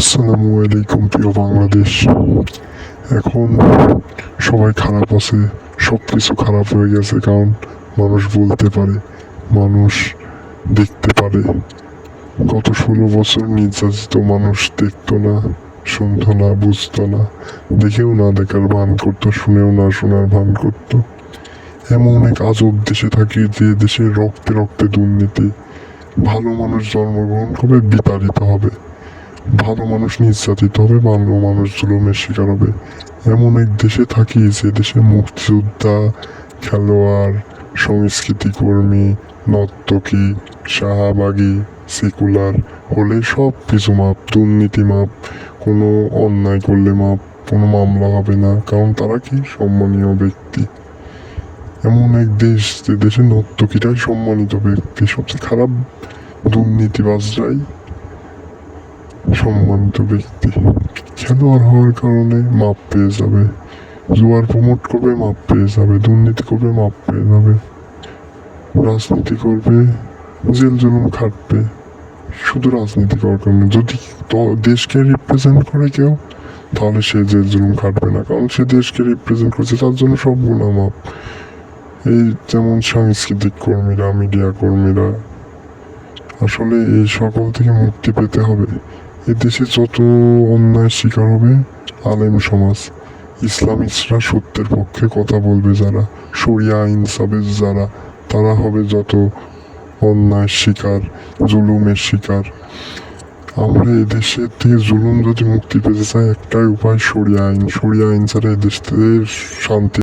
আসসালামু আলাইকুম, প্রিয় বাংলাদেশ। এখন সবাই খারাপ আছে সব কিছু খারাপ হয়ে গেছে, কারণ মানুষ বলতে পারে, মানুষ দেখতে পারে। গত ষোলো বছর নির্যাতিত মানুষ দেখতো না, শুনতো না, বুঝতো না, দেখেও না, দেখার ভান করতো, শুনেও না, শোনার ভান করতো। এমন এক আজব দেশে থাকি, যে দেশে রক্তে রক্তে দুর্নীতি, ভালো মানুষ জন্মগ্রহণ করবে বিতাড়িত হবে? ভালো মানুষ নির্যাতিত হবে, ভালো মানুষ জুলুমের শিকার হবে এমন এক দেশে থাকি, যে দেশে মুক্তিযোদ্ধা, খেলোয়াড়, সংস্কৃতি কর্মী, নর্তকী, শাহবাগী, সেকুলার হলে সব কিছু মাপ, দুর্নীতি মাপ, কোনো অন্যায় করলে মাপ, কোনো মামলা হবে না, কারণ তারা কি সম্মানীয় ব্যক্তি? এমন এক দেশ, যে দেশে নর্তকীরাই সম্মানিত ব্যক্তি, সবচেয়ে খারাপ দুর্নীতিবাজরাই সম্মানিত ব্যক্তি খেলোয়াড় হওয়ার কারণে মাপ পেয়ে যাবে? জুয়ার প্রমোট করবে, মাপ পেয়ে যাবে। দুর্নীতি করবে, মাপ পেয়ে যাবে। রাজনীতি করবে, জেল জুলুম খাটবে। শুধু রাজনীতি করার কারণে। যদি দেশকে রিপ্রেজেন্ট করে কেউ, তাহলে সে জেল জুলুম খাটবে না। কারণ সে দেশকে রিপ্রেজেন্ট করছে, তার জন্য সব গুণা মাপ। এই যেমন সাংস্কৃতিক কর্মীরা মিডিয়া কর্মীরা, আসলে এই সকল থেকে মুক্তি পেতে হবে। এদেশে যত অন্যায় শিকার হবে, আলেম সমাজ ইসলামিস্টরা সত্যের পক্ষে কথা বলবে যারা, শরিয়া আইন সাবে যারা, তারা হবে যত অন্যায় শিকার, জুলুমের শিকার। আমরা এদেশের থেকে জুলুম যদি মুক্তি পেতে চাই, একটাই উপায়, শরিয়া আইন। শরিয়া আইন ছাড়া এদেশ থেকে শান্তি